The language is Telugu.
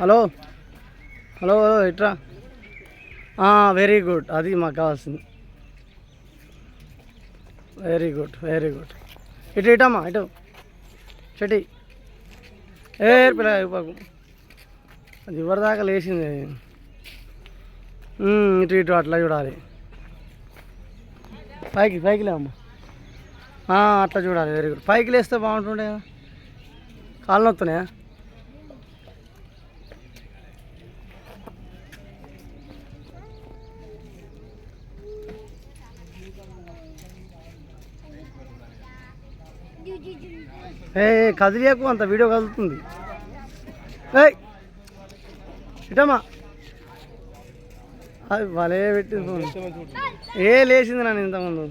హలో. హలో ఇట్రా. వెరీ గుడ్ అది మాకు కావాల్సింది. వెరీ గుడ్ వెరీ గుడ్ ఇటు ఇటమ్మా ఇటు. చెటి. ఏ పిల్ల అది ఇవ్వరిదాకా లేచింది. ఇటు ఇటు అట్లా చూడాలి. పైకి పైకి లేమ్మా. అట్లా చూడాలి వెరీ గుడ్ పైకి లేస్తే బాగుంటుండే కదా. కాళ్ళు నొత్తున్నాయా? ఏ కదిలేకు అంత వీడియో కదులుతుంది. ఏయ్! ఇటమ్మా. అది భలే పెట్టింది ఏ లేచింది నన్ను ఇంతకుముందు.